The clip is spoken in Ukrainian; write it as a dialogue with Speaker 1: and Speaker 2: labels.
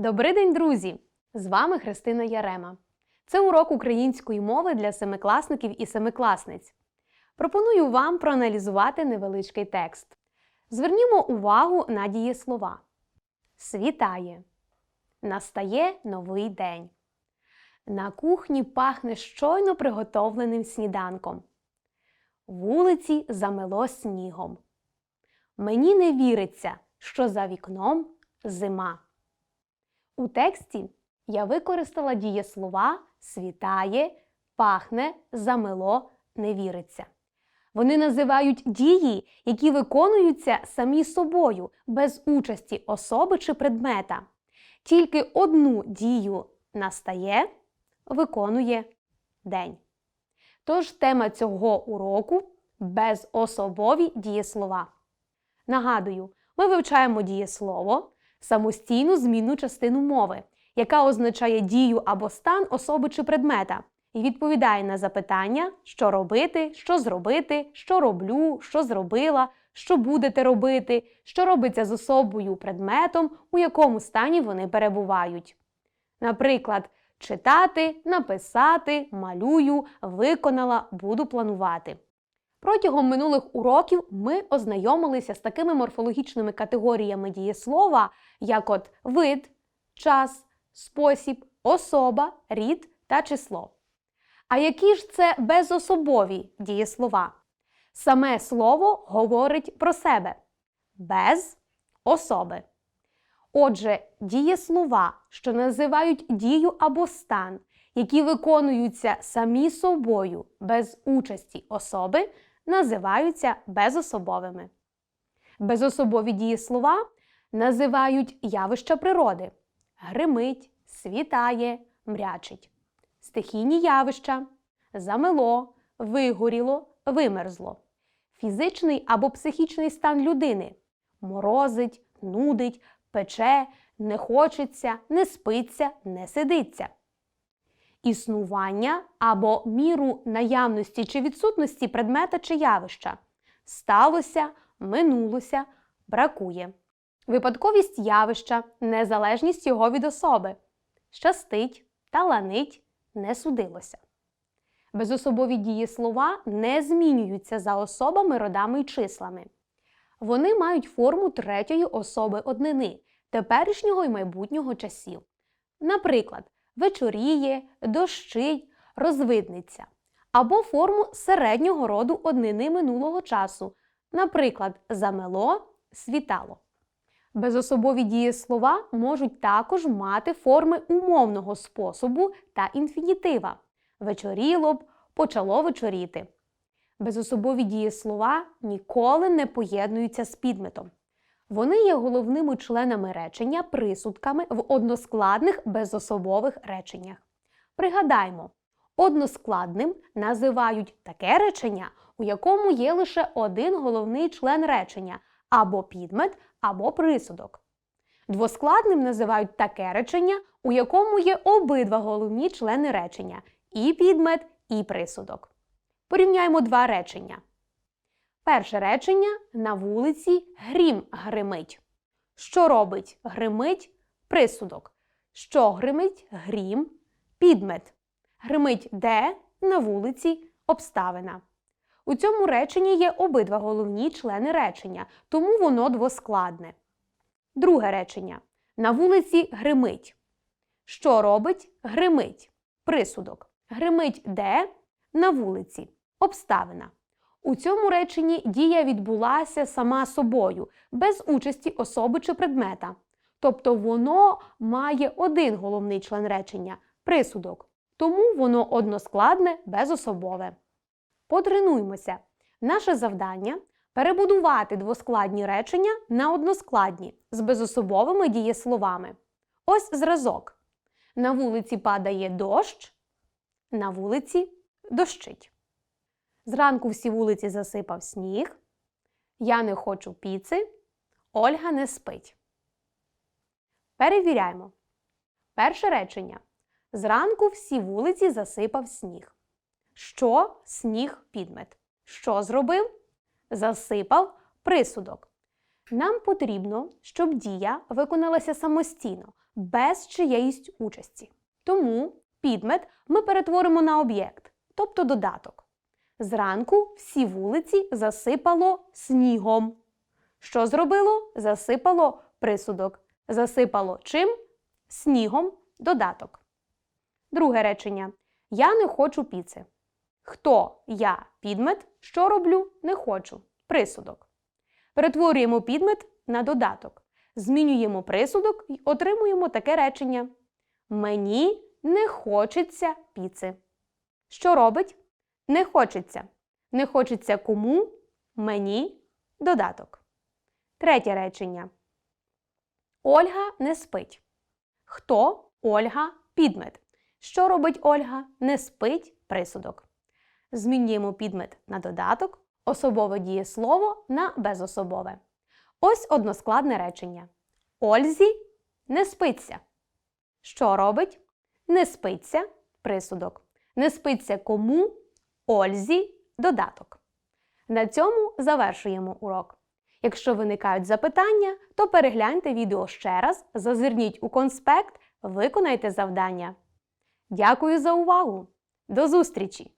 Speaker 1: Добрий день, друзі! З вами Христина Ярема. Це урок української мови для семикласників і семикласниць. Пропоную вам проаналізувати невеличкий текст. Звернімо увагу на дієслова. Світає. Настає новий день. На кухні пахне щойно приготовленим сніданком. Вулиці замело снігом. Мені не віриться, що за вікном зима. У тексті я використала дієслова світає, пахне, замело, не віриться. Вони називають дії, які виконуються самі собою, без участі особи чи предмета. Тільки одну дію настає, виконує день. Тож тема цього уроку безособові дієслова. Нагадую, ми вивчаємо дієслово, самостійну змінну частину мови, яка означає дію або стан особи чи предмета, і відповідає на запитання, що робити, що зробити, що роблю, що зробила, що будете робити, що робиться з особою предметом, у якому стані вони перебувають. Наприклад, читати, написати, малюю, виконала, буду планувати. Протягом минулих уроків ми ознайомилися з такими морфологічними категоріями дієслова, як от вид, час, спосіб, особа, рід та число. А які ж це безособові дієслова? Саме слово говорить про себе без особи. Отже, дієслова, що називають дію або стан, які виконуються самі собою без участі особи, називаються безособовими. Безособові дієслова називають явища природи гримить, світає, мрячить, стихійні явища, замело, вигоріло, вимерзло, фізичний або психічний стан людини морозить, нудить, пече, не хочеться, не спиться, не сидиться. Існування або міру наявності чи відсутності предмета чи явища сталося, минулося, бракує. Випадковість явища, незалежність його від особи, щастить, таланить, не судилося. Безособові дієслова не змінюються за особами, родами й числами. Вони мають форму третьої особи однини, теперішнього і майбутнього часів. Наприклад, вечоріє, дощить, розвидниться, або форму середнього роду однини минулого часу, наприклад, замело, світало. Безособові дієслова можуть також мати форми умовного способу та інфінітива. Вечоріло б, почало вечоріти. Безособові дієслова ніколи не поєднуються з підметом. Вони є головними членами речення присудками в односкладних безособових реченнях. Пригадаймо, односкладним називають таке речення, у якому є лише один головний член речення або підмет, або присудок. Двоскладним називають таке речення, у якому є обидва головні члени речення і підмет, і присудок. Порівняємо два речення. Перше речення на вулиці грім гримить. Що робить гримить присудок. Що гримить грім підмет. Гримить де на вулиці обставина. У цьому реченні є обидва головні члени речення, тому воно двоскладне. Друге речення. На вулиці гримить. Що робить гримить? Присудок. Гримить де на вулиці. Обставина. У цьому реченні дія відбулася сама собою, без участі особи чи предмета. Тобто воно має один головний член речення присудок. Тому воно односкладне, безособове. Потренуймося. Наше завдання перебудувати двоскладні речення на односкладні з безособовими дієсловами. Ось зразок. На вулиці падає дощ, на вулиці дощить. Зранку всі вулиці засипав сніг. Я не хочу піци. Ольга не спить. Перевіряємо. Перше речення. Зранку всі вулиці засипав сніг. Що сніг підмет? Що зробив? Засипав присудок. Нам потрібно, щоб дія виконалася самостійно, без чиєїсь участі. Тому підмет ми перетворимо на об'єкт, тобто додаток. Зранку всі вулиці засипало снігом. Що зробило? Засипало присудок. Засипало чим? Снігом додаток. Друге речення. Я не хочу піци. Хто я підмет, що роблю, не хочу. Присудок. Перетворюємо підмет на додаток. Змінюємо присудок і отримуємо таке речення. Мені не хочеться піци. Що робить? Не хочеться. Не хочеться кому? Мені додаток. Третє речення. Ольга не спить. Хто Ольга підмет? Що робить Ольга? Не спить присудок. Змінюємо підмет на додаток, особове дієслово на безособове. Ось односкладне речення. Ользі не спиться. Що робить? Не спиться присудок. Не спиться кому? Ользі додаток. На цьому завершуємо урок. Якщо виникають запитання, то перегляньте відео ще раз, зазирніть у конспект, виконайте завдання. Дякую за увагу! До зустрічі!